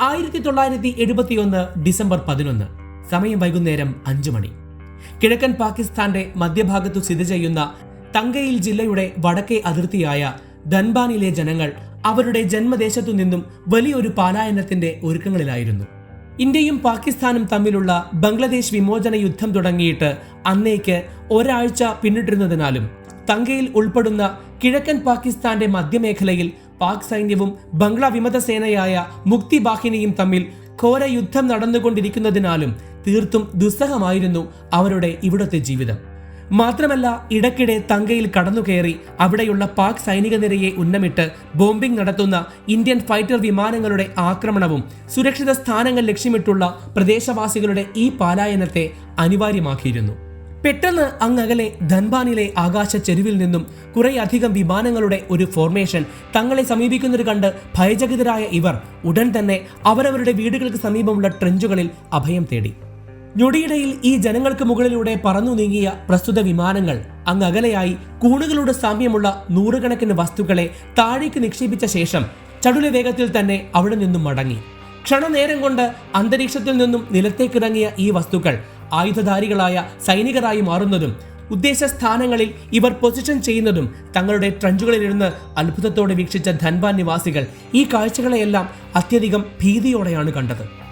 ആയിരത്തി തൊള്ളായിരത്തി എഴുപത്തിയൊന്ന് ഡിസംബർ പതിനൊന്ന് സമയം വൈകുന്നേരം അഞ്ചു മണി. കിഴക്കൻ പാകിസ്ഥാന്റെ മധ്യഭാഗത്തു സ്ഥിതി ചെയ്യുന്ന തങ്കയിൽ ജില്ലയുടെ വടക്കേ അതിർത്തിയായ ധൻബാനിലെ ജനങ്ങൾ അവരുടെ ജന്മദേശത്തു നിന്നും വലിയൊരു പാലായനത്തിന്റെ ഒരുക്കങ്ങളിലായിരുന്നു. ഇന്ത്യയും പാകിസ്ഥാനും തമ്മിലുള്ള ബംഗ്ലാദേശ് വിമോചന യുദ്ധം തുടങ്ങിയിട്ട് അന്നേക്ക് ഒരാഴ്ച പിന്നിട്ടിരുന്നതിനാലും തങ്കയിൽ ഉൾപ്പെടുന്ന കിഴക്കൻ പാകിസ്ഥാന്റെ മധ്യമേഖലയിൽ പാക് സൈന്യവും ബംഗ്ലാ വിമത സേനയായ മുക്തി ബാഹിനിയും തമ്മിൽ ഘോര യുദ്ധം നടന്നുകൊണ്ടിരിക്കുന്നതിനാലും തീർത്തും ദുസ്സഹമായിരുന്നു അവരുടെ ഇവിടത്തെ ജീവിതം. മാത്രമല്ല ഇടയ്ക്കിടെ തങ്കയിൽ കടന്നുകയറി അവിടെയുള്ള പാക് സൈനിക നിരയെ ഉന്നമിട്ട് ബോംബിംഗ് നടത്തുന്ന ഇന്ത്യൻ ഫൈറ്റർ വിമാനങ്ങളുടെ ആക്രമണവും സുരക്ഷിത സ്ഥാനങ്ങൾ ലക്ഷ്യമിട്ടുള്ള പ്രദേശവാസികളുടെ ഈ പാലായനത്തെ അനിവാര്യമാക്കിയിരുന്നു. പെട്ടെന്ന് അങ്ങകലെ ധൻബാനിലെ ആകാശ ചെരുവിൽ നിന്നും കുറേയധികം വിമാനങ്ങളുടെ ഒരു ഫോർമേഷൻ തങ്ങളെ സമീപിക്കുന്നത് കണ്ട് ഭയചകിതരായ ഇവർ ഉടൻ തന്നെ അവരവരുടെ വീടുകൾക്ക് സമീപമുള്ള ട്രെഞ്ചുകളിൽ അഭയം തേടി. ഞൊടിയിടയിൽ ഈ ജനങ്ങൾക്ക് മുകളിലൂടെ പറന്നു നീങ്ങിയ പ്രസ്തുത വിമാനങ്ങൾ അങ്ങകലെയായി കൂണുകളുടെ സാമ്യമുള്ള നൂറുകണക്കിന് വസ്തുക്കളെ താഴേക്ക് നിക്ഷേപിച്ച ശേഷം ചടുല വേഗത്തിൽ തന്നെ അവിടെ നിന്നും മടങ്ങി. ക്ഷണനേരം കൊണ്ട് അന്തരീക്ഷത്തിൽ നിന്നും നിലത്തേക്കിറങ്ങിയ ഈ വസ്തുക്കൾ ആയുധധാരികളായ സൈനികരായി മാറുന്നതും ഉദ്ദേശ സ്ഥാനങ്ങളിൽ ഇവർ പൊസിഷൻ ചെയ്യുന്നതും തങ്ങളുടെ ട്രഞ്ചുകളിലിരുന്ന് അത്ഭുതത്തോടെ വീക്ഷിച്ച ധൻബാൻ നിവാസികൾ ഈ കാഴ്ചകളെയെല്ലാം അത്യധികം ഭീതിയോടെയാണ് കണ്ടത്.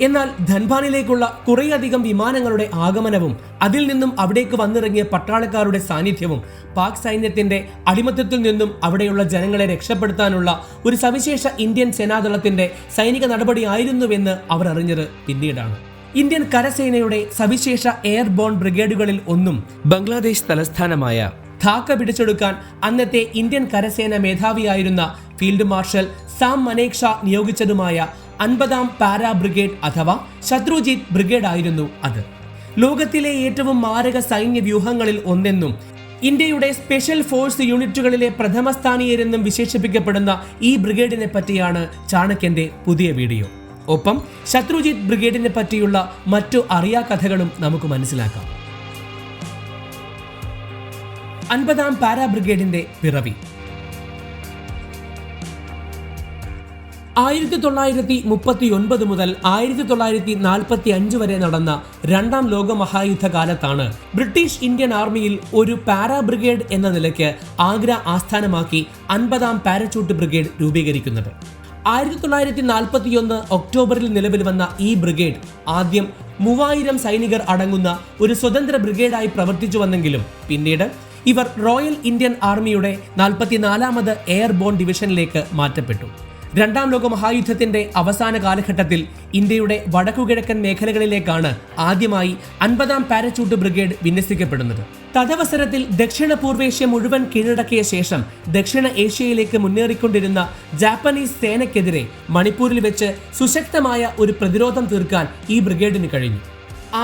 എന്നാൽ ധൻബാനിലേക്കുള്ള കുറേയധികം വിമാനങ്ങളുടെ ആഗമനവും അതിൽ നിന്നും അവിടേക്ക് വന്നിറങ്ങിയ പട്ടാളക്കാരുടെ സാന്നിധ്യവും പാക് സൈന്യത്തിന്റെ അടിമത്തത്തിൽ നിന്നും അവിടെയുള്ള ജനങ്ങളെ രക്ഷപ്പെടുത്താനുള്ള ഒരു സവിശേഷ ഇന്ത്യൻ സേനാദളത്തിന്റെ സൈനിക നടപടിയായിരുന്നുവെന്ന് അവർ അറിഞ്ഞത് പിന്നീടാണ്. ഇന്ത്യൻ കരസേനയുടെ സവിശേഷ എയർബോൺ ബ്രിഗേഡുകളിൽ ഒന്നും ബംഗ്ലാദേശ് തലസ്ഥാനമായ ധാക്ക പിടിച്ചെടുക്കാൻ അന്നത്തെ ഇന്ത്യൻ കരസേന മേധാവിയായിരുന്ന ഫീൽഡ് മാർഷൽ സാം മനേക് ഷാ നിയോഗിച്ചതുമായ അൻപതാം പാരാ ബ്രിഗേഡ് അഥവാ ശത്രുജിത് ബ്രിഗേഡ് ആയിരുന്നു അത്. ലോകത്തിലെ ഏറ്റവും മാരക സൈന്യ വ്യൂഹങ്ങളിൽ ഒന്നെന്നും ഇന്ത്യയുടെ സ്പെഷ്യൽ ഫോഴ്സ് യൂണിറ്റുകളിലെ പ്രഥമ സ്ഥാനീയരെന്നും വിശേഷിപ്പിക്കപ്പെടുന്ന ഈ ബ്രിഗേഡിനെ പറ്റിയാണ് ചാണക്യന്റെ പുതിയ വീഡിയോ. ഒപ്പം ശത്രുജിത് ബ്രിഗേഡിനെ പറ്റിയുള്ള മറ്റു അറിയാ കഥകളും നമുക്ക് മനസ്സിലാക്കാം. അൻപതാം പാരാ ബ്രിഗേഡിന്റെ പിറവി. ആയിരത്തി തൊള്ളായിരത്തി മുപ്പത്തി ഒൻപത് മുതൽ ആയിരത്തി തൊള്ളായിരത്തി നാൽപ്പത്തി അഞ്ച് വരെ നടന്ന രണ്ടാം ലോക മഹായുദ്ധ കാലത്താണ് ബ്രിട്ടീഷ് ഇന്ത്യൻ ആർമിയിൽ ഒരു പാരാ ബ്രിഗേഡ് എന്ന നിലയ്ക്ക് ആഗ്ര ആസ്ഥാനമാക്കി അൻപതാം പാരച്യൂട്ട് ബ്രിഗേഡ് രൂപീകരിക്കുന്നത്. ആയിരത്തി തൊള്ളായിരത്തി നാൽപ്പത്തിയൊന്ന് ഒക്ടോബറിൽ നിലവിൽ വന്ന ഈ ബ്രിഗേഡ് ആദ്യം മൂവായിരം സൈനികർ അടങ്ങുന്ന ഒരു സ്വതന്ത്ര ബ്രിഗേഡായി പ്രവർത്തിച്ചു വന്നെങ്കിലും പിന്നീട് ഇവർ റോയൽ ഇന്ത്യൻ ആർമിയുടെ നാൽപ്പത്തിനാലാമത് എയർബോൺ ഡിവിഷനിലേക്ക് മാറ്റപ്പെട്ടു. രണ്ടാം ലോക മഹായുദ്ധത്തിന്റെ അവസാന കാലഘട്ടത്തിൽ ഇന്ത്യയുടെ വടക്കുകിഴക്കൻ മേഖലകളിലേക്കാണ് ആദ്യമായി അൻപതാം പാരച്യൂട്ട് ബ്രിഗേഡ് വിന്യസിക്കപ്പെടുന്നത്. തദവസരത്തിൽ ദക്ഷിണ പൂർവേഷ്യ മുഴുവൻ കീഴടക്കിയ ശേഷം ദക്ഷിണ ഏഷ്യയിലേക്ക് മുന്നേറിക്കൊണ്ടിരുന്ന ജാപ്പനീസ് സേനയ്ക്കെതിരെ മണിപ്പൂരിൽ വെച്ച് സുശക്തമായ ഒരു പ്രതിരോധം തീർക്കാൻ ഈ ബ്രിഗേഡിന് കഴിഞ്ഞു.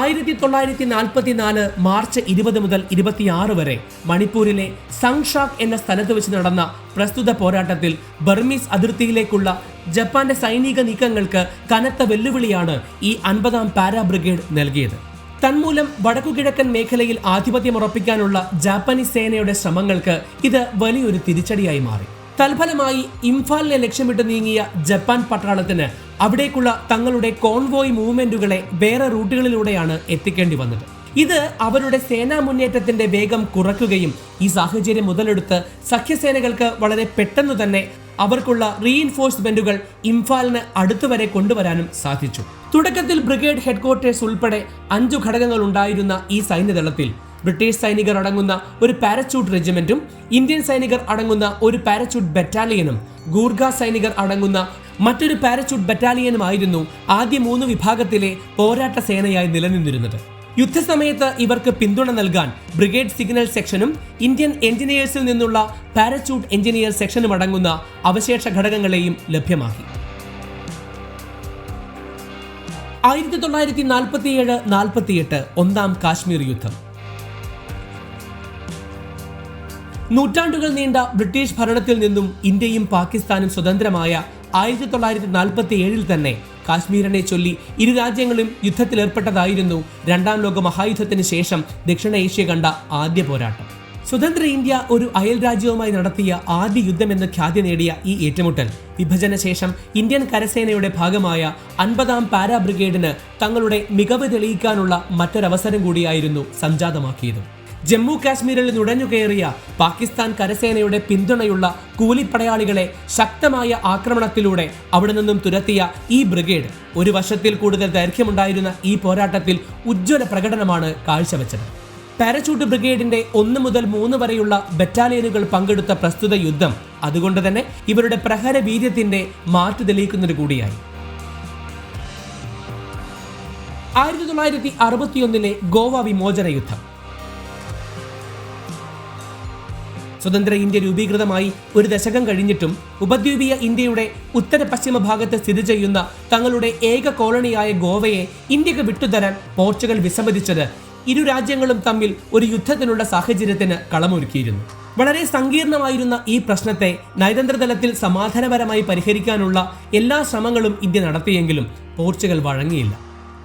ആയിരത്തി തൊള്ളായിരത്തി നാൽപ്പത്തിനാല് മാർച്ച് ഇരുപത് മുതൽ ഇരുപത്തിയാറ് വരെ മണിപ്പൂരിലെ സംഷാക് എന്ന സ്ഥലത്ത് വെച്ച് നടന്ന പ്രസ്തുത പോരാട്ടത്തിൽ ബർമീസ് അതിർത്തിയിലേക്കുള്ള ജപ്പാന്റെ സൈനിക നീക്കങ്ങൾക്ക് കനത്ത വെല്ലുവിളിയാണ് ഈ അൻപതാം പാരാ ബ്രിഗേഡ് നൽകിയത്. തന്മൂലം വടക്കുകിഴക്കൻ മേഖലയിൽ ആധിപത്യം ഉറപ്പിക്കാനുള്ള ജാപ്പനീസ് സേനയുടെ ശ്രമങ്ങൾക്ക് ഇത് വലിയൊരു തിരിച്ചടിയായി മാറി. തൽഫലമായി ഇംഫാലിനെ ലക്ഷ്യമിട്ട് നീങ്ങിയ ജപ്പാൻ പട്ടാളത്തിന് അവിടേക്കുള്ള തങ്ങളുടെ കോൺവോയ് മൂവ്മെന്റുകളെ വേറെ റൂട്ടുകളിലൂടെയാണ് എത്തിക്കേണ്ടി വന്നത്. ഇത് അവരുടെ സേനാ മുന്നേറ്റത്തിന്റെ വേഗം കുറക്കുകയും ഈ സാഹചര്യം മുതലെടുത്ത് സഖ്യസേനകൾക്ക് വളരെ പെട്ടെന്ന് തന്നെ അവർക്കുള്ള റീഇൻഫോഴ്സ്മെന്റുകൾ ഇംഫാലിന് അടുത്തുവരെ കൊണ്ടുവരാനും സാധിച്ചു. തുടക്കത്തിൽ ബ്രിഗേഡ് ഹെഡ്ക്വാർട്ടേഴ്സ് ഉൾപ്പെടെ അഞ്ചു ഘടകങ്ങൾ ഉണ്ടായിരുന്ന ഈ സൈന്യദളത്തിൽ ബ്രിട്ടീഷ് സൈനികർ അടങ്ങുന്ന ഒരു പാരച്യൂട്ട് റെജിമെന്റും ഇന്ത്യൻ സൈനികർ അടങ്ങുന്ന ഒരു പാരച്യൂട്ട് ബറ്റാലിയനും ഗൂർഖ സൈനികർ അടങ്ങുന്ന മറ്റൊരു പാരച്യൂട്ട് ബറ്റാലിയനുമായിരുന്നു ആദ്യ മൂന്ന് വിഭാഗത്തിലെ പോരാട്ട സേനയായി നിലനിന്നിരുന്നത്. യുദ്ധസമയത്ത് ഇവർക്ക് പിന്തുണ നൽകാൻ ബ്രിഗേഡ് സിഗ്നൽ സെക്ഷനും ഇന്ത്യൻ എഞ്ചിനീയേഴ്സിൽ നിന്നുള്ള പാരച്യൂട്ട് എഞ്ചിനീയർ സെക്ഷനും അടങ്ങുന്ന അവശേഷ ഘടകങ്ങളെയും ലഭ്യമാക്കി. ആയിരത്തി തൊള്ളായിരത്തി നാൽപ്പത്തിയേഴ് നാൽപ്പത്തിയെട്ട് ഒന്നാം കാശ്മീർ യുദ്ധം. നൂറ്റാണ്ടുകൾ നീണ്ട ബ്രിട്ടീഷ് ഭരണത്തിൽ നിന്നും ഇന്ത്യയും പാകിസ്ഥാനും സ്വതന്ത്രമായ ആയിരത്തി തൊള്ളായിരത്തി നാൽപ്പത്തി ഏഴിൽ തന്നെ കാശ്മീരിനെ ചൊല്ലി ഇരു രാജ്യങ്ങളും യുദ്ധത്തിലേർപ്പെട്ടതായിരുന്നു രണ്ടാം ലോക മഹായുദ്ധത്തിന് ശേഷം ദക്ഷിണേഷ്യ കണ്ട ആദ്യ പോരാട്ടം. സ്വതന്ത്ര ഇന്ത്യ ഒരു അയൽ രാജ്യവുമായി നടത്തിയ ആദ്യ യുദ്ധം എന്ന ഖ്യാതി നേടിയ ഈ ഏറ്റുമുട്ടൽ വിഭജന ശേഷം ഇന്ത്യൻ കരസേനയുടെ ഭാഗമായ അൻപതാം പാരാ ബ്രിഗേഡിന് തങ്ങളുടെ മികവ് തെളിയിക്കാനുള്ള മറ്റൊരവസരം കൂടിയായിരുന്നു സംജാതമാക്കിയത്. ജമ്മു കാശ്മീരിൽ നുടഞ്ഞു കയറിയ പാകിസ്ഥാൻ കരസേനയുടെ പിന്തുണയുള്ള കൂലിപ്പടയാളികളെ ശക്തമായ ആക്രമണത്തിലൂടെ അവിടെ നിന്നും തുരത്തിയ ഈ ബ്രിഗേഡ് ഒരു വർഷത്തിൽ കൂടുതൽ ദൈർഘ്യമുണ്ടായിരുന്ന ഈ പോരാട്ടത്തിൽ ഉജ്ജ്വല പ്രകടനമാണ് കാഴ്ചവെച്ചത്. പാരച്യൂട്ട് ബ്രിഗേഡിന്റെ ഒന്ന് മുതൽ മൂന്ന് വരെയുള്ള ബറ്റാലിയനുകൾ പങ്കെടുത്ത പ്രസ്തുത യുദ്ധം അതുകൊണ്ട് തന്നെ ഇവരുടെ പ്രഹര വീര്യത്തിന്റെ മാറ്റു തെളിയിക്കുന്നത് കൂടിയായി. ആയിരത്തി തൊള്ളായിരത്തി അറുപത്തിയൊന്നിലെ ഗോവ വിമോചന യുദ്ധം. സ്വതന്ത്ര ഇന്ത്യ രൂപീകൃതമായി ഒരു ദശകം കഴിഞ്ഞിട്ടും ഉപദ്വീപീയ ഇന്ത്യയുടെ ഉത്തര പശ്ചിമ ഭാഗത്ത് സ്ഥിതി ചെയ്യുന്ന തങ്ങളുടെ ഏക കോളണിയായ ഗോവയെ ഇന്ത്യയ്ക്ക് വിട്ടുതരാൻ പോർച്ചുഗൽ വിസമ്മതിച്ചത് ഇരു രാജ്യങ്ങളും തമ്മിൽ ഒരു യുദ്ധത്തിനുള്ള സാഹചര്യത്തിന് കളമൊരുക്കിയിരുന്നു. വളരെ സങ്കീർണമായിരുന്ന ഈ പ്രശ്നത്തെ നയതന്ത്ര തലത്തിൽ സമാധാനപരമായി പരിഹരിക്കാനുള്ള എല്ലാ ശ്രമങ്ങളും ഇന്ത്യ നടത്തിയെങ്കിലും പോർച്ചുഗൽ വഴങ്ങിയില്ല.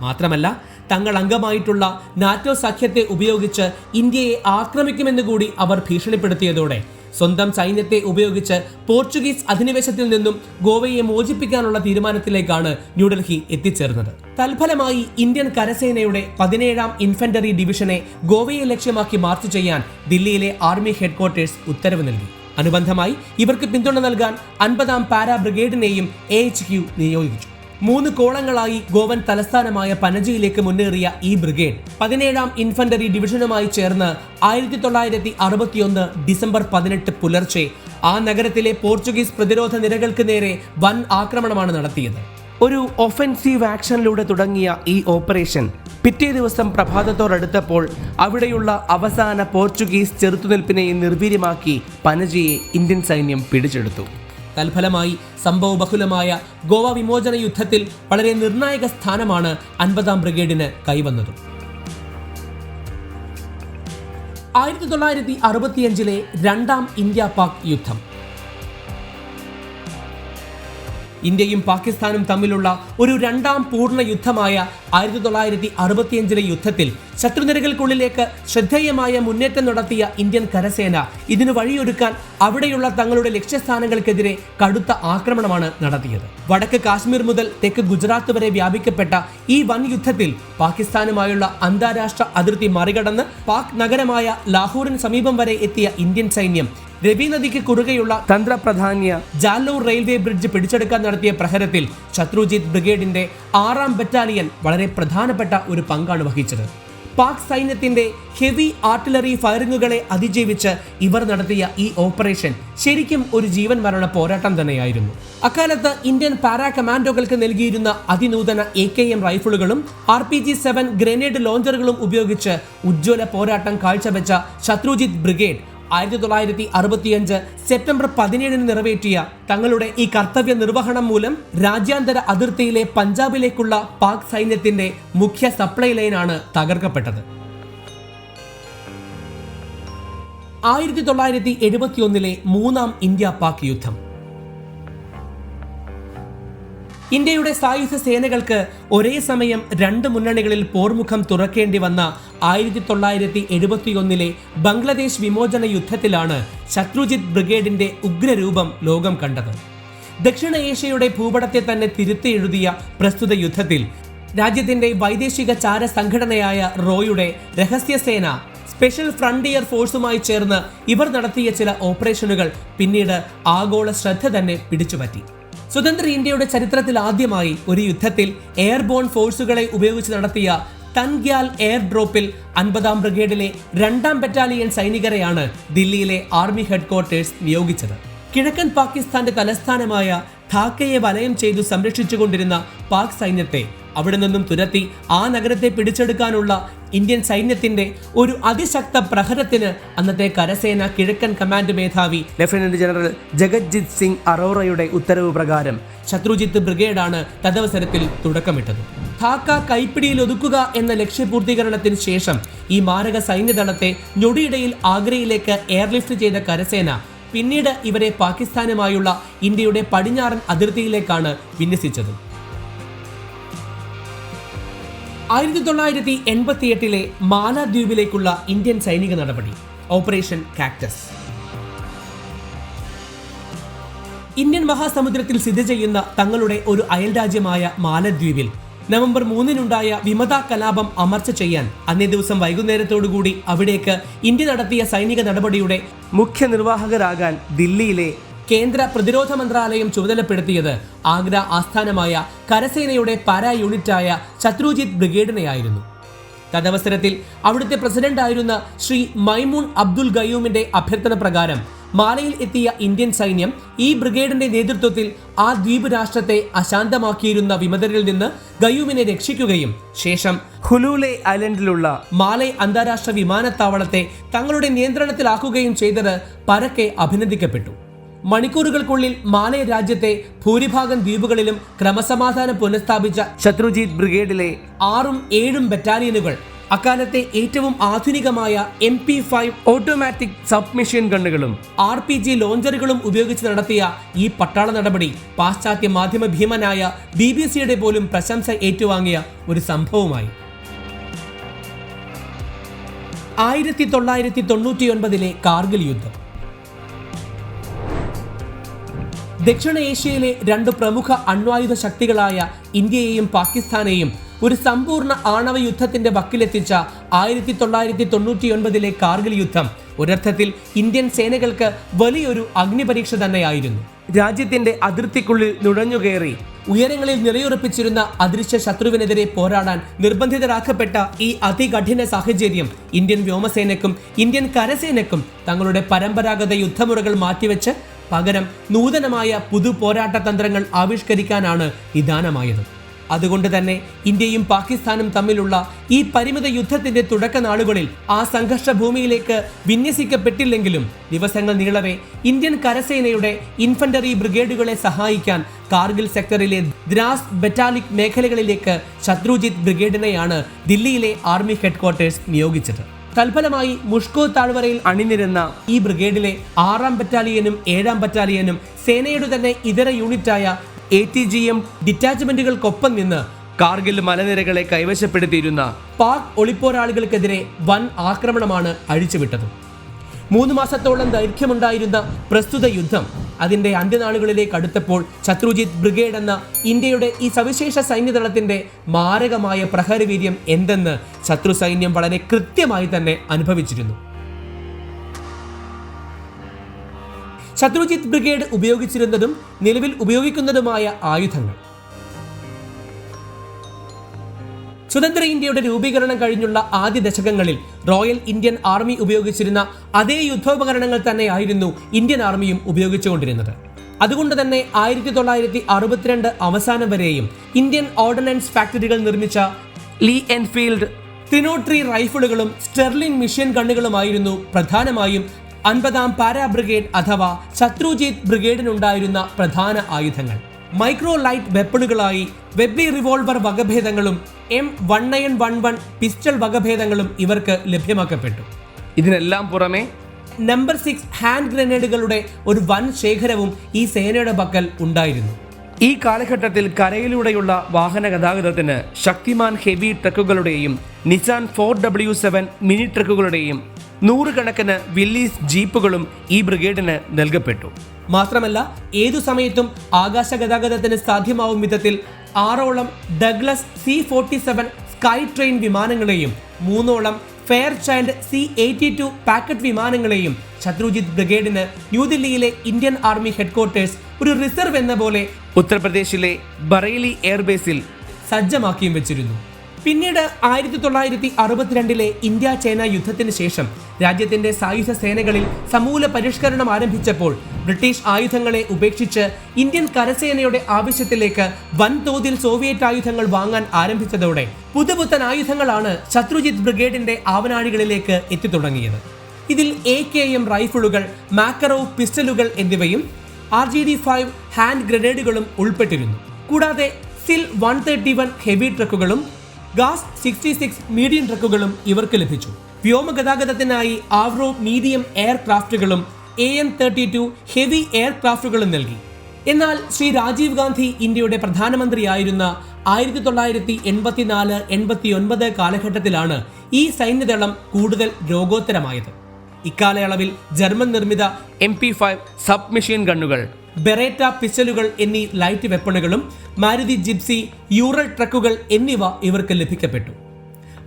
മാത്രമല്ല തങ്ങൾ അംഗമായിട്ടുള്ള നാറ്റോ സഖ്യത്തെ ഉപയോഗിച്ച് ഇന്ത്യയെ ആക്രമിക്കുമെന്ന് കൂടി അവർ ഭീഷണിപ്പെടുത്തിയതോടെ സ്വന്തം സൈന്യത്തെ ഉപയോഗിച്ച് പോർച്ചുഗീസ് അധിനിവേശത്തിൽ നിന്നും ഗോവയെ മോചിപ്പിക്കാനുള്ള തീരുമാനത്തിലേക്കാണ് ന്യൂഡൽഹി എത്തിച്ചേർന്നത്. തൽഫലമായി ഇന്ത്യൻ കരസേനയുടെ പതിനേഴാം ഇൻഫൻട്രി ഡിവിഷനെ ഗോവയെ ലക്ഷ്യമാക്കി മാർച്ച് ചെയ്യാൻ ദില്ലിയിലെ ആർമി ഹെഡ്ക്വാർട്ടേഴ്സ് ഉത്തരവ് നൽകി. അനുബന്ധമായി ഇവർക്ക് പിന്തുണ നൽകാൻ അൻപതാം പാരാ ബ്രിഗേഡിനെയും എ എച്ച് ക്യു നിയോഗിച്ചു. മൂന്ന് കോളങ്ങളായി ഗോവൻ തലസ്ഥാനമായ പനജിയിലേക്ക് മുന്നേറിയ ഈ ബ്രിഗേഡ്. പതിനേഴാം ഇൻഫൻട്രി ഡിവിഷനുമായി ചേർന്ന് ആയിരത്തി തൊള്ളായിരത്തി അറുപത്തിയൊന്ന് ഡിസംബർ പതിനെട്ട് പുലർച്ചെ ആ നഗരത്തിലെ പോർച്ചുഗീസ് പ്രതിരോധ നിരകൾക്ക് നേരെ വൻ ആക്രമണമാണ് നടത്തിയത്. ഒരു ഒഫൻസീവ് ആക്ഷനിലൂടെ തുടങ്ങിയ ഈ ഓപ്പറേഷൻ പിറ്റേ ദിവസം പ്രഭാതത്തോടടുത്തപ്പോൾ അവിടെയുള്ള അവസാന പോർച്ചുഗീസ് ചെറുത്തുനിൽപ്പിനെ നിർവീര്യമാക്കി പനജിയെ ഇന്ത്യൻ സൈന്യം പിടിച്ചെടുത്തു. തൽഫലമായി സംഭവബഹുലമായ ഗോവ വിമോചന യുദ്ധത്തിൽ വളരെ നിർണായക സ്ഥാനമാണ് അൻപതാം ബ്രിഗേഡിന് കൈവന്നത്. ആയിരത്തി തൊള്ളായിരത്തി അറുപത്തിയഞ്ചിലെ രണ്ടാം ഇന്ത്യ പാക് യുദ്ധം. ഇന്ത്യയും പാകിസ്ഥാനും തമ്മിലുള്ള ഒരു രണ്ടാം പൂർണ യുദ്ധമായ ആയിരത്തി തൊള്ളായിരത്തി അറുപത്തിയഞ്ചിലെ യുദ്ധത്തിൽ ശത്രുനിരകൾക്കുള്ളിലേക്ക് ശ്രദ്ധേയമായ മുന്നേറ്റം നടത്തിയ ഇന്ത്യൻ കരസേന ഇതിനു വഴിയൊരുക്കാൻ അവിടെയുള്ള തങ്ങളുടെ ലക്ഷ്യസ്ഥാനങ്ങൾക്കെതിരെ കടുത്ത ആക്രമണമാണ് നടത്തിയത്. വടക്ക് കാശ്മീർ മുതൽ തെക്ക് ഗുജറാത്ത് വരെ വ്യാപിക്കപ്പെട്ട ഈ വൻ യുദ്ധത്തിൽ പാകിസ്ഥാനുമായുള്ള അന്താരാഷ്ട്ര അതിർത്തി മറികടന്ന് പാക് നഗരമായ ലാഹോറിന് സമീപം വരെ എത്തിയ ഇന്ത്യൻ സൈന്യം രവി നദിക്ക് കുറുകെയുള്ള തന്ത്രപ്രധാന്യ ജാലൂർ റെയിൽവേ ബ്രിഡ്ജ് പിടിച്ചെടുക്കാൻ നടത്തിയ പ്രഹരത്തിൽ ശത്രുജിത്ത് ബ്രിഗേഡിന്റെ ആറാം ബറ്റാലിയൻ വളരെ പ്രധാനപ്പെട്ട ഒരു പങ്കാണ് വഹിച്ചത്. പാക് സൈന്യത്തിന്റെ ഹെവി ആർട്ടിലറി ഫയറിങ്ങുകളെ അതിജീവിച്ച് ഇവർ നടത്തിയ ഈ ഓപ്പറേഷൻ ശരിക്കും ഒരു ജീവൻ മരണ പോരാട്ടം തന്നെയായിരുന്നു. അക്കാലത്ത് ഇന്ത്യൻ പാരാ കമാൻഡോകൾക്ക് നൽകിയിരുന്ന അതിനൂതന A K M റൈഫിളുകളും R P G seven grenade ലോഞ്ചറുകളും ഉപയോഗിച്ച് ഉജ്ജ്വല പോരാട്ടം കാഴ്ചവെച്ച ശത്രുജിത്ത് ബ്രിഗേഡ് ആയിരത്തി തൊള്ളായിരത്തി അറുപത്തിയഞ്ച് സെപ്റ്റംബർ പതിനേഴിന് നിറവേറ്റിയ തങ്ങളുടെ ഈ കർത്തവ്യ നിർവഹണം മൂലം രാജ്യാന്തര അതിർത്തിയിലെ പഞ്ചാബിലേക്കുള്ള പാക് സൈന്യത്തിന്റെ മുഖ്യ സപ്ലൈ ലൈനാണ് തകർക്കപ്പെട്ടത്. ആയിരത്തി തൊള്ളായിരത്തി എഴുപത്തിയൊന്നിലെ മൂന്നാം ഇന്ത്യ പാക് യുദ്ധം. ഇന്ത്യയുടെ സായുധ സേനകൾക്ക് ഒരേ സമയം രണ്ട് മുന്നണികളിൽ പോർമുഖം തുറക്കേണ്ടി വന്ന ആയിരത്തി തൊള്ളായിരത്തി എഴുപത്തിയൊന്നിലെ ബംഗ്ലാദേശ് വിമോചന യുദ്ധത്തിലാണ് ശത്രുജിത് ബ്രിഗേഡിന്റെ ഉഗ്രരൂപം ലോകം കണ്ടത്. ദക്ഷിണ ഏഷ്യയുടെ ഭൂപടത്തെ തന്നെ തിരുത്തി എഴുതിയ പ്രസ്തുത യുദ്ധത്തിൽ രാജ്യത്തിന്റെ വൈദേശിക ചാര സംഘടനയായ റോയുടെ രഹസ്യസേന സ്പെഷ്യൽ ഫ്രണ്ടിയർ ഫോഴ്സുമായി ചേർന്ന് ഇവർ നടത്തിയ ചില ഓപ്പറേഷനുകൾ പിന്നീട് ആഗോള ശ്രദ്ധ തന്നെ പിടിച്ചുപറ്റി. സ്വതന്ത്ര ഇന്ത്യയുടെ ചരിത്രത്തിൽ ആദ്യമായി ഒരു യുദ്ധത്തിൽ എയർബോൺ ഫോഴ്സുകളെ ഉപയോഗിച്ച് നടത്തിയ തൻഗ്യാൽ എയർ ഡ്രോപ്പിൽ അൻപതാം ബ്രിഗേഡിലെ രണ്ടാം ബറ്റാലിയൻ സൈനികരെയാണ് ദില്ലിയിലെ ആർമി ഹെഡ്ക്വാർട്ടേഴ്സ് നിയോഗിച്ചത്. കിഴക്കൻ പാകിസ്ഥാന്റെ തലസ്ഥാനമായ ധാക്കയെ വലയം ചെയ്തു സംരക്ഷിച്ചുകൊണ്ടിരുന്ന പാക് സൈന്യത്തെ അവിടെ നിന്നും തുരത്തി ആ നഗരത്തെ പിടിച്ചെടുക്കാനുള്ള ഇന്ത്യൻ സൈന്യത്തിന്റെ ഒരു അതിശക്ത പ്രഹരത്തിന് അന്നത്തെ കരസേന കിഴക്കൻ കമാൻഡ് മേധാവി ലഫ്റ്റനന്റ് ജനറൽ ജഗജ്ജിത് സിംഗ് അറോറയുടെ ഉത്തരവ് പ്രകാരം ശത്രുജിത്ത് ബ്രിഗേഡാണ് തദവസരത്തിൽ തുടക്കമിട്ടത്. ധാക്ക കൈപ്പിടിയിൽ ഒതുക്കുക എന്ന ലക്ഷ്യപൂർത്തീകരണത്തിന് ശേഷം ഈ മാരക സൈന്യദളത്തെ ഞൊടിയിടയിൽ ആഗ്രയിലേക്ക് എയർലിഫ്റ്റ് ചെയ്ത കരസേന പിന്നീട് ഇവരെ പാകിസ്ഥാനുമായുള്ള ഇന്ത്യയുടെ പടിഞ്ഞാറൻ അതിർത്തിയിലേക്കാണ് വിന്യസിച്ചത്. ആയിരത്തി തൊള്ളായിരത്തി എൺപത്തി എട്ടിലെ മാലദ്വീപിലേക്കുള്ള ഇന്ത്യൻ സൈനിക നടപടി ഓപ്പറേഷൻ കാക്ടസ്. ഇന്ത്യൻ മഹാസമുദ്രത്തിൽ സ്ഥിതി ചെയ്യുന്ന തങ്ങളുടെ ഒരു അയൽ രാജ്യമായ മാലദ്വീപിൽ നവംബർ മൂന്നിനുണ്ടായ വിമത കലാപം അമർച്ച ചെയ്യാൻ അന്നേ ദിവസം വൈകുന്നേരത്തോടുകൂടി അവിടേക്ക് ഇന്ത്യ നടത്തിയ സൈനിക നടപടിയുടെ മുഖ്യ നിർവാഹകരാകാൻ ദില്ലിയിലെ കേന്ദ്ര പ്രതിരോധ മന്ത്രാലയം ചുമതലപ്പെടുത്തിയത് ആഗ്ര ആസ്ഥാനമായ കരസേനയുടെ പാരാ യൂണിറ്റായ ശത്രുജിത് ബ്രിഗേഡിനെയായിരുന്നു. തദവസരത്തിൽ അവിടുത്തെ പ്രസിഡന്റായിരുന്ന ശ്രീ മൈമൂൺ അബ്ദുൽ ഗയൂമിന്റെ അഭ്യർത്ഥന പ്രകാരം മാലയിൽ എത്തിയ ഇന്ത്യൻ സൈന്യം ഈ ബ്രിഗേഡിന്റെ നേതൃത്വത്തിൽ ആ ദ്വീപ് രാഷ്ട്രത്തെ അശാന്തമാക്കിയിരുന്ന വിമതരിൽ നിന്ന് ഗയൂമിനെ രക്ഷിക്കുകയും ശേഷം ഹുലൂലെ ഐലൻഡിലുള്ള മാലയ് അന്താരാഷ്ട്ര വിമാനത്താവളത്തെ തങ്ങളുടെ നിയന്ത്രണത്തിലാക്കുകയും ചെയ്തത് പരക്കെ അഭിനന്ദിക്കപ്പെട്ടു. മണിക്കൂറുകൾക്കുള്ളിൽ മാലയ രാജ്യത്തെ ഭൂരിഭാഗം ദ്വീപുകളിലും ക്രമസമാധാനം പുനഃസ്ഥാപിച്ച ശത്രുജിത് ബ്രിഗേഡിലെ ആറും ഏഴും ബറ്റാലിയനുകൾ അക്കാലത്തെ ഏറ്റവും ആധുനികമായ M P five automatic submission ഗണ്ണുകളും R P G ലോഞ്ചറുകളും ഉപയോഗിച്ച് നടത്തിയ ഈ പട്ടാള നടപടി പാശ്ചാത്യ മാധ്യമ ഭീമനായ ബി ബി സിയുടെ പോലും പ്രശംസ ഏറ്റുവാങ്ങിയ ഒരു സംഭവമായി. ആയിരത്തി തൊള്ളായിരത്തി തൊണ്ണൂറ്റിയൊൻപതിലെ കാർഗിൽ യുദ്ധം. ദക്ഷിണ ഏഷ്യയിലെ രണ്ട് പ്രമുഖ അണ്വായുധ ശക്തികളായ ഇന്ത്യയെയും പാകിസ്ഥാനെയും ഒരു സമ്പൂർണ ആണവ യുദ്ധത്തിന്റെ വക്കിലെത്തിച്ച ആയിരത്തി തൊള്ളായിരത്തി തൊണ്ണൂറ്റിയൊൻപതിലെ കാർഗിൽ യുദ്ധം. ഒരർത്ഥത്തിൽ ഇന്ത്യൻ സേനകൾക്ക് വലിയൊരു അഗ്നിപരീക്ഷ തന്നെയായിരുന്നു. രാജ്യത്തിന്റെ അതിർത്തിക്കുള്ളിൽ നുഴഞ്ഞുകയറി ഉയരങ്ങളിൽ നിലയുറപ്പിച്ചിരുന്ന അദൃശ്യ ശത്രുവിനെതിരെ പോരാടാൻ നിർബന്ധിതരാക്കപ്പെട്ട ഈ അതികഠിന സാഹചര്യം ഇന്ത്യൻ വ്യോമസേനക്കും ഇന്ത്യൻ കരസേനക്കും തങ്ങളുടെ പരമ്പരാഗത യുദ്ധമുറകൾ മാറ്റിവെച്ച് പകരം നൂതനമായ പുതു പോരാട്ട തന്ത്രങ്ങൾ ആവിഷ്കരിക്കാനാണ് നിദാനമായത് അതുകൊണ്ട് തന്നെ ഇന്ത്യയും പാകിസ്ഥാനും തമ്മിലുള്ള ഈ പരിമിത യുദ്ധത്തിന്റെ തുടക്ക നാളുകളിൽ ആ സംഘർഷ ഭൂമിയിലേക്ക് വിന്യസിക്കപ്പെട്ടില്ലെങ്കിലും ദിവസങ്ങൾ നീളവേ ഇന്ത്യൻ കരസേനയുടെ ഇൻഫൻട്രി ബ്രിഗേഡുകളെ സഹായിക്കാൻ കാർഗിൽ സെക്ടറിലെ ദ്രാസ് ബറ്റാലിക് മേഖലകളിലേക്ക് ശത്രുജിത്ത് ബ്രിഗേഡിനെയാണ് ദില്ലിയിലെ ആർമി ഹെഡ്ക്വാർട്ടേഴ്സ് നിയോഗിച്ചത്. തൽഫലമായി മുഷ്കോ താഴ്വരയിൽ അണിനിരുന്ന ഈ ബ്രിഗേഡിലെ ആറാം ബറ്റാലിയനും ഏഴാം ബറ്റാലിയനും സേനയുടെ തന്നെ ഇതര യൂണിറ്റായ എ ടി ജി എം ഡിറ്റാച്ച്മെന്റുകൾക്കൊപ്പം നിന്ന് കാർഗിൽ മലനിരകളെ കൈവശപ്പെടുത്തിയിരുന്ന പാക് ഒളിപ്പോരാളികൾക്കെതിരെ വൻ ആക്രമണമാണ് അഴിച്ചുവിട്ടത്. മൂന്ന് മാസത്തോളം ദൈർഘ്യമുണ്ടായിരുന്ന പ്രസ്തുത യുദ്ധം അതിന്റെ അന്ത്യനാളുകളിലേക്ക് അടുത്തപ്പോൾ ശത്രുജിത്ത് ബ്രിഗേഡ് എന്ന ഇന്ത്യയുടെ ഈ സവിശേഷ സൈന്യദളത്തിന്റെ മാരകമായ പ്രഹരവീര്യം എന്തെന്ന് ശത്രു സൈന്യം വളരെ കൃത്യമായി തന്നെ അനുഭവിച്ചിരുന്നു. ശത്രുജിത്ത് ബ്രിഗേഡ് ഉപയോഗിച്ചിരുന്നതും നിലവിൽ ഉപയോഗിക്കുന്നതുമായ ആയുധങ്ങൾ. സ്വതന്ത്ര ഇന്ത്യയുടെ രൂപീകരണം കഴിഞ്ഞുള്ള ആദ്യ ദശകങ്ങളിൽ റോയൽ ഇന്ത്യൻ ആർമി ഉപയോഗിച്ചിരുന്ന അതേ യുദ്ധോപകരണങ്ങൾ തന്നെയായിരുന്നു ഇന്ത്യൻ ആർമിയും ഉപയോഗിച്ചുകൊണ്ടിരുന്നത്. അതുകൊണ്ട് തന്നെ ആയിരത്തി തൊള്ളായിരത്തി അറുപത്തിരണ്ട് അവസാനം വരെയും ഇന്ത്യൻ ഓർഡിനൻസ് ഫാക്ടറികൾ നിർമ്മിച്ച ലീ എൻഫീൽഡ് തിനോട്രി റൈഫിളുകളും സ്റ്റെർലിംഗ് മിഷ്യൻ ഗണ്ണുകളുമായിരുന്നു പ്രധാനമായും അൻപതാം പാരാ ബ്രിഗേഡ് അഥവാ ശത്രുജീത് ബ്രിഗേഡിനുണ്ടായിരുന്ന പ്രധാന ആയുധങ്ങൾ. മൈക്രോ ലൈറ്റ് വെപ്പണുകളായി Webley revolver വകഭേദങ്ങളും M one nine one one pistol വകഭേദങ്ങളും ഇവർക്ക് ലഭ്യമാക്കപ്പെട്ടു. ഇതിനെല്ലാം പുറമെ നമ്പർ സിക്സ് ഹാൻഡ് ഗ്രനേഡുകളുടെ ഒരു വൻ ശേഖരവും ഈ സേനയുടെ പക്കൽ ഉണ്ടായിരുന്നു. ഈ കാലഘട്ടത്തിൽ കരയിലൂടെയുള്ള വാഹന ഗതാഗതത്തിന് Shaktiman heavy ട്രക്കുകളുടെയും Nissan four W seven mini ട്രക്കുകളുടെയും നൂറുകണക്കിന് വില്ലീസ് ജീപ്പുകളും ഈ ബ്രിഗേഡിന് നൽകപ്പെട്ടു. മാത്രമല്ല ഏതു സമയത്തും ആകാശ ഗതാഗതത്തിന് സാധ്യമാവും വിധത്തിൽ ആറോളം Douglas C forty seven sky train വിമാനങ്ങളെയും മൂന്നോളം Fairchild C eighty two packet വിമാനങ്ങളെയും ശത്രുജിത് ബ്രിഗേഡിന് ന്യൂദില്ലിയിലെ ഇന്ത്യൻ ആർമി ഹെഡ്ക്വാർട്ടേഴ്സ് ഒരു റിസർവ് എന്ന പോലെ ഉത്തർപ്രദേശിലെ ബറേലി എയർബേസിൽ സജ്ജമാക്കിയും വെച്ചിരുന്നു. പിന്നീട് ആയിരത്തി തൊള്ളായിരത്തി അറുപത്തിരണ്ടിലെ ഇന്ത്യ ചൈന യുദ്ധത്തിന് ശേഷം രാജ്യത്തിന്റെ സായുധ സേനകളിൽ സമൂല പരിഷ്കരണം ആരംഭിച്ചപ്പോൾ ബ്രിട്ടീഷ് ആയുധങ്ങളെ ഉപേക്ഷിച്ച് ഇന്ത്യൻ കരസേനയുടെ ആവശ്യത്തിലേക്ക് വൻതോതിൽ സോവിയറ്റ് ആയുധങ്ങൾ വാങ്ങാൻ ആരംഭിച്ചതോടെ പുതുപുത്തൻ ആയുധങ്ങളാണ് ശത്രുജിത് ബ്രിഗേഡിന്റെ ആവനാഴികളിലേക്ക് എത്തിത്തുടങ്ങിയത്. ഇതിൽ എ കെ എം റൈഫിളുകൾ മാക്കറോ പിസ്റ്റലുകൾ എന്നിവയും R G D five hand ഗ്രനേഡുകളും ഉൾപ്പെട്ടിരുന്നു. കൂടാതെ ZIL one thirty one heavy ട്രക്കുകളും ഗാസ് സിക്സ്റ്റി സിക്സ് മീഡിയം ട്രക്കുകളും ഇവർക്ക് ലഭിച്ചു. വ്യോമഗതാഗതത്തിനായി Avro medium എയർക്രാഫ്റ്റുകളും A N thirty two heavy എയർക്രാഫ്റ്റുകളും നൽകി. എന്നാൽ ശ്രീ രാജീവ് ഗാന്ധി ഇന്ത്യയുടെ പ്രധാനമന്ത്രിയായിരുന്ന ആയിരത്തി തൊള്ളായിരത്തി എൺപത്തിനാല് എൺപത്തി ഒൻപത് കാലഘട്ടത്തിലാണ് ഈ സൈന്യദളം കൂടുതൽ രോഗോത്തരമായത്. ഇക്കാലയളവിൽ ജർമ്മൻ നിർമ്മിത M P five sub machine ഗണ്ണുകൾ Beretta പിസ്റ്റലുകൾ എന്നീ ലൈറ്റ് വെപ്പണുകളും മാരുതി ജിപ്സി യൂറൽ ട്രക്കുകൾ എന്നിവ ഇവർക്ക് ലഭിക്കപ്പെട്ടു.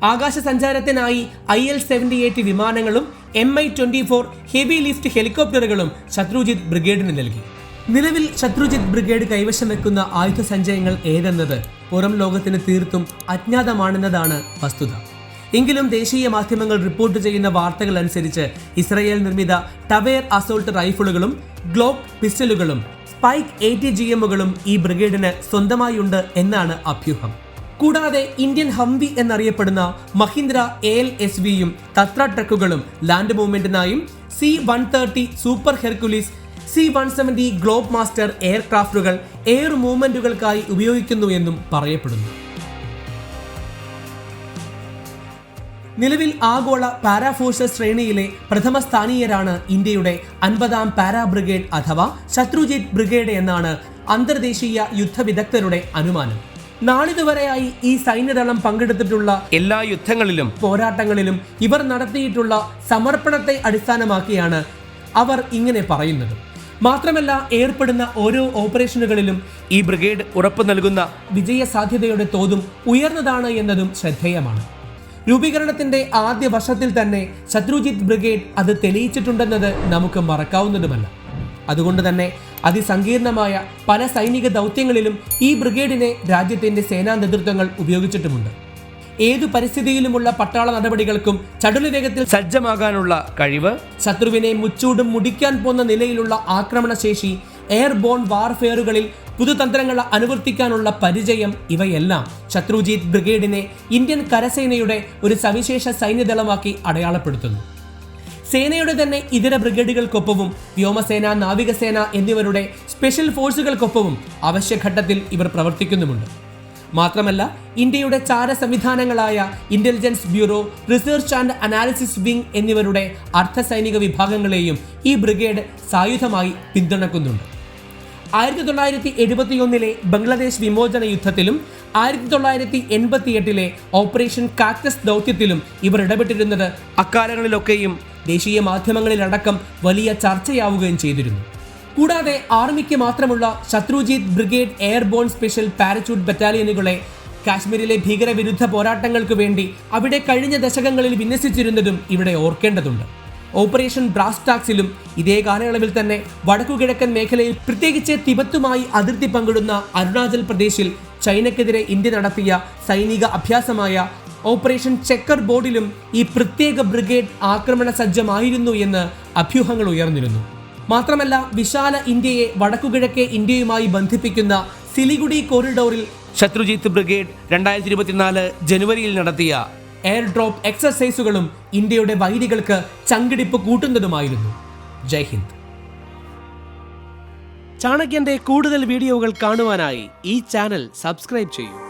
ആകാശ സഞ്ചാരത്തിനായി ഐ എൽ സെവന്റി എയ്റ്റ് വിമാനങ്ങളും M I twenty four heavy lift ഹെലികോപ്റ്ററുകളും ശത്രുജിത്ത് ബ്രിഗേഡിന് നൽകി. നിലവിൽ ശത്രുജിത്ത് ബ്രിഗേഡ് കൈവശം വെക്കുന്ന ആയുധ സഞ്ചയങ്ങൾ ഏതെന്നത് പുറം ലോകത്തിന് തീർത്തും അജ്ഞാതമാണെന്നതാണ് വസ്തുത. എങ്കിലും ദേശീയ മാധ്യമങ്ങൾ റിപ്പോർട്ട് ചെയ്യുന്ന വാർത്തകൾ അനുസരിച്ച് ഇസ്രയേൽ നിർമ്മിത ടവേർ അസോൾട്ട് റൈഫിളുകളും ഗ്ലോക്ക് പിസ്റ്റലുകളും സ്പൈക്ക് എയ്റ്റി ജി എമ്മുകളും ഈ ബ്രിഗേഡിന് സ്വന്തമായുണ്ട് എന്നാണ് അഭ്യൂഹം. കൂടാതെ ഇന്ത്യൻ ഹംവി എന്നറിയപ്പെടുന്ന മഹീന്ദ്ര എ എൽ എസ് വിയും തത്ര ട്രക്കുകളും land മൂവ്മെന്റിനായും C one thirty super Hercules C one seventy Globemaster എയർക്രാഫ്റ്റുകൾ air മൂവ്മെന്റുകൾക്കായി ഉപയോഗിക്കുന്നു എന്നും പറയപ്പെടുന്നു. നിലവിൽ ആഗോള പാരാഫോഴ്സസ് ശ്രേണിയിലെ പ്രഥമ സ്ഥാനീയരാണ് ഇന്ത്യയുടെ അൻപതാം പാരാ ബ്രിഗേഡ് അഥവാ ശത്രുജിത് ബ്രിഗേഡ് എന്നാണ് അന്തർദേശീയ യുദ്ധവിദഗ്ധരുടെ അനുമാനം. നാളിതുവരെയായി ഈ സൈന്യദളം പങ്കെടുത്തിട്ടുള്ള എല്ലാ യുദ്ധങ്ങളിലും പോരാട്ടങ്ങളിലും ഇവർ നടത്തിയിട്ടുള്ള സമർപ്പണത്തെ അടിസ്ഥാനമാക്കിയാണ് അവർ ഇങ്ങനെ പറയുന്നത്. മാത്രമല്ല ഏർപ്പെടുന്ന ഓരോ ഓപ്പറേഷനുകളിലും ഈ ബ്രിഗേഡ് ഉറപ്പു നൽകുന്ന വിജയ സാധ്യതയുടെ തോതും ഉയർന്നതാണ് എന്നതും ശ്രദ്ധേയമാണ്. രൂപീകരണത്തിന്റെ ആദ്യ വർഷത്തിൽ തന്നെ ശത്രുജിത്ത് ബ്രിഗേഡ് അത് തെളിയിച്ചിട്ടുണ്ടെന്നത് നമുക്ക് മറക്കാവുന്നതുമല്ല. അതുകൊണ്ട് തന്നെ അതിസങ്കീർണമായ പല സൈനിക ദൗത്യങ്ങളിലും ഈ ബ്രിഗേഡിനെ രാജ്യത്തിന്റെ സേനാ നേതൃത്വങ്ങൾ ഉപയോഗിച്ചിട്ടുമുണ്ട്. ഏതു പരിസ്ഥിതിയിലുമുള്ള പട്ടാള നടപടികൾക്കും ചടുലവേഗത്തിൽ സജ്ജമാകാനുള്ള കഴിവ് ശത്രുവിനെ മുച്ചൂടും മുടിക്കാൻ പോന്ന നിലയിലുള്ള ആക്രമണശേഷി എയർബോൺ വാർഫെയറുകളിൽ പുതുതന്ത്രങ്ങൾ അനുവർത്തിക്കാനുള്ള പരിചയം ഇവയെല്ലാം ശത്രുജീത് ബ്രിഗേഡിനെ ഇന്ത്യൻ കരസേനയുടെ ഒരു സവിശേഷ സൈന്യദളമാക്കി അടയാളപ്പെടുത്തുന്നു. സേനയുടെ തന്നെ ഇതര ബ്രിഗേഡുകൾക്കൊപ്പവും വ്യോമസേന നാവികസേന എന്നിവരുടെ സ്പെഷ്യൽ ഫോഴ്സുകൾക്കൊപ്പവും അവശ്യഘട്ടത്തിൽ ഇവർ പ്രവർത്തിക്കുന്നുമുണ്ട്. മാത്രമല്ല ഇന്ത്യയുടെ ചാര സംവിധാനങ്ങളായ intelligence bureau research and analysis wing എന്നിവരുടെ അർദ്ധസൈനിക വിഭാഗങ്ങളെയും ഈ ബ്രിഗേഡ് സായുധമായി പിന്തുണക്കുന്നുണ്ട്. ആയിരത്തി തൊള്ളായിരത്തി എഴുപത്തിയൊന്നിലെ ബംഗ്ലാദേശ് വിമോചന യുദ്ധത്തിലും ആയിരത്തി തൊള്ളായിരത്തി എൺപത്തിയെട്ടിലെ ഓപ്പറേഷൻ കാക്ടസ് ദൗത്യത്തിലും ഇവർ ഇടപെട്ടിരുന്നത് അക്കാലങ്ങളിലൊക്കെയും ദേശീയ മാധ്യമങ്ങളിലടക്കം വലിയ ചർച്ചയാവുകയും ചെയ്തിരുന്നു. കൂടാതെ ആർമിക്ക് മാത്രമുള്ള Shatrujeet brigade airborne special parachute ബറ്റാലിയനുകളെ കാശ്മീരിലെ ഭീകരവിരുദ്ധ പോരാട്ടങ്ങൾക്ക് വേണ്ടി അവിടെ കഴിഞ്ഞ ദശകങ്ങളിൽ വിന്യസിച്ചിരുന്നതും ഇവിടെ ഓർക്കേണ്ടതുണ്ട്. ഓപ്പറേഷൻ ബ്രാസ് ടാക്സിലും ഇതേ കാലയളവിൽ തന്നെ വടക്കുകിഴക്കൻ മേഖലയിൽ പ്രത്യേകിച്ച് തിബത്തുമായി അതിർത്തി പങ്കിടുന്ന അരുണാചൽ പ്രദേശിൽ ചൈനക്കെതിരെ ഇന്ത്യ നടത്തിയ സൈനിക അഭ്യാസമായ ഓപ്പറേഷൻ ചെക്കർ ബോർഡിലും ഈ പ്രത്യേക ബ്രിഗേഡ് ആക്രമണ സജ്ജമായിരുന്നു എന്ന് അഭ്യൂഹങ്ങൾ ഉയർന്നിരുന്നു. മാത്രമല്ല വിശാല ഇന്ത്യയെ വടക്കുകിഴക്കേ ഇന്ത്യയുമായി ബന്ധിപ്പിക്കുന്ന സിലിഗുഡി കോറിഡോറിൽ ശത്രുജിത്ത് ബ്രിഗേഡ് രണ്ടായിരത്തി ഇരുപത്തിനാല് ജനുവരിയിൽ നടത്തിയ എയർ ഡ്രോപ്പ് എക്സസൈസുകളും ഇന്ത്യയുടെ വൈരികൾക്ക് ചങ്കിടിപ്പ് കൂട്ടുന്നതുമായിരുന്നു. ജയ് ഹിന്ദ്. ചാണക്യന്റെ കൂടുതൽ വീഡിയോകൾ കാണുവാനായി ഈ ചാനൽ സബ്സ്ക്രൈബ് ചെയ്യൂ.